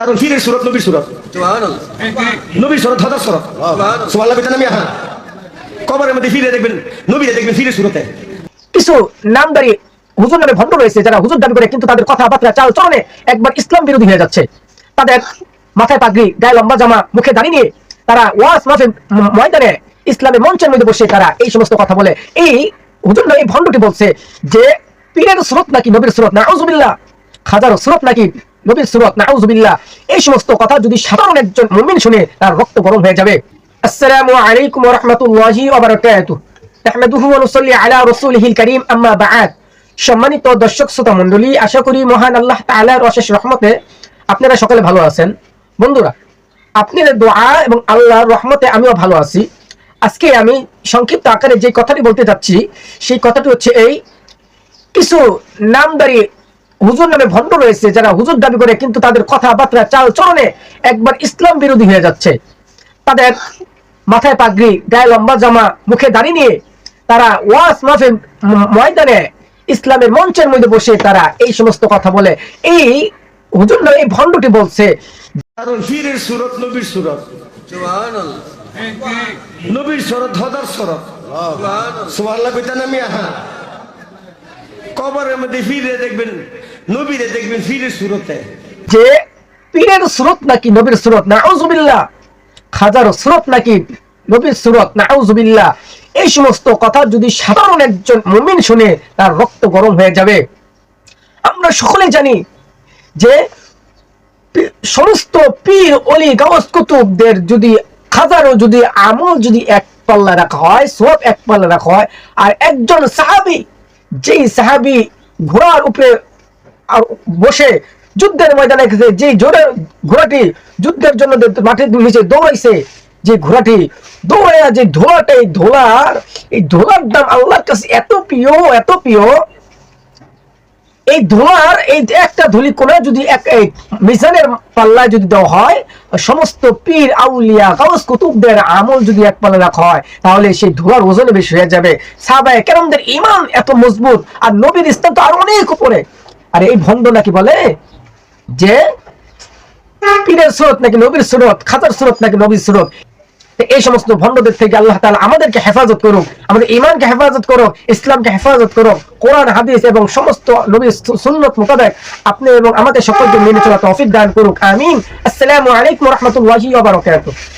কারণ ফিরের সুরত নবীর সুরত। নবীর সুরত হদার সুরত। সুবহানাল্লাহ। হ্যাঁ কবরের মধ্যে ফিরে দেখবেন নবীরে দেখবেন সুরতে। কিছু নামদারি হুজুর নামে ভণ্ড রয়েছে যারা হুজুর দাবি করে কিন্তু তাদের কথাবার্তা চাল চলনে একবার ইসলাম বিরোধী হয়ে যাচ্ছে। তাদের মাথায় পাগড়ি গায়ে লম্বা জামা মুখে দাঁড়িয়ে নিয়ে তারা মাহফিল ময়দানে ইসলামের মঞ্চের মধ্যে বসে তারা এই সমস্ত কথা বলে। এই হুজুর নামে এই ভণ্ডটি বলছে যে পীরের স্রোত নাকি নবীর স্রোত? না আউজুবিল্লাহ খাজার স্রোত নাকি নবীর স্রোত না আউজুবিল্লাহ এই সমস্ত কথা যদি সাধারণ একজন মুমিন শুনে তার রক্ত গরম হয়ে যাবে। আসসালামু আলাইকুম ওয়া রাহমাতুল্লাহি ওয়া বারাকাতুহু। নাহমাদুহু ওয়া নুসাল্লি আলা রাসূলিহিল কারীম, আম্মা বা'দ সম্মানিত দর্শক, শ্রোতা মণ্ডলী, আশা করি মহান আল্লাহ তাআলার অশেষ রহমতে আপনারা সকলে ভালো আছেন। বন্ধুরা, আপনাদের দোয়া এবং আল্লাহর রহমতে আমিও ভালো আছি। আজকে আমি সংক্ষিপ্ত আকারে যে কথাটি বলতে যাচ্ছি, সেই কথাটি হচ্ছে এই, কিছু নামদারি হুজুর নামে ভণ্ড রয়েছে যারা হুজুর দাবি করে কিন্তু তাদের কথাবার্তা চাল চলনে একবার ইসলাম বিরোধী হয়ে যাচ্ছে। তাদের মাথায় পাগড়ি গায়ে লম্বা জামা মুখে দাঁড়িয়ে নিয়ে তারা ওয়াজ মাহফিল ম- ময়দানে ইসলামের মঞ্চের মধ্যে বসে তারা এই সমস্ত কথা বলে। এই হুজুর নামে এই ভণ্ডটি বলছে কারণ ফিরের সুরত নবীর সুরত। নবীর সুরত হদার সুরত। সুবহানাল্লাহ। বেটা নামি হ্যাঁ। কবরের মধ্যে ফিরে দেখবেন, নবীরে দেখবেন ফিরের সুরতে। যে পীরের স্রোত নাকি নবীর স্রোত? না আউজুবিল্লাহ খাজার স্রোত নাকি নবীর স্রোত? না আউজুবিল্লাহ এই সমস্ত কথা যদি সাধারণ একজন মুমিন শুনে তার রক্ত গরম হয়ে যাবে, আমরা সকলে জানি যে সমস্ত পীর অলি গাওয়াস কুতুবদের যদি খাজারও যদি আমল যদি এক পাল্লা রাখা হয় সব এক পাল্লা রাখা হয়, আর একজন সাহাবি যেই সাহাবি ঘোড়ার উপরে বসে যুদ্ধের ময়দানে গেছে যে জোরে ঘোড়াটি যুদ্ধের জন্য মাটির নিচে দৌড়াইছে, যে ঘোড়াটি দৌড়াইয়া যে ধোলাটা, এই ধোলার এই ধোলার দাম আল্লাহর কাছে এত প্রিয় এত প্রিয় এই ধোঁয়ার এই একটা ধুলি কোনা যদি এক মিজানের পাল্লায় যদি দেওয়া হয়, সমস্ত পীর, আউলিয়া কাউস কুতুবদের আমল যদি এক পাল্লা রাখা হয়, তাহলে সেই ধোঁয়ার ওজনে বেশি হয়ে যাবে। সাহাবায়ে কেরামদের ইমান এত মজবুত, আর নবীর ইসলাম তো আরও অনেক উপরে। আর এই ভণ্ড নাকি বলে? যে পীরের স্রোত নাকি নবীর স্রোত খাতার স্রোত নাকি নবীর স্রোত? তো এই সমস্ত ভণ্ডদের থেকে আল্লাহ তালা আমাদেরকে হেফাজত করুক, আমাদের ইমানকে হেফাজত করো ইসলামকে হেফাজত করো কোরআন, হাদিস এবং সমস্ত নবীর সু- সুন্নত মোতাবেক আপনি এবং আমাদের সকলকে মেনে চলা তৌফিক দান করুক, আমিন। আসসালামু আলাইকুম রহমতুল্লাহ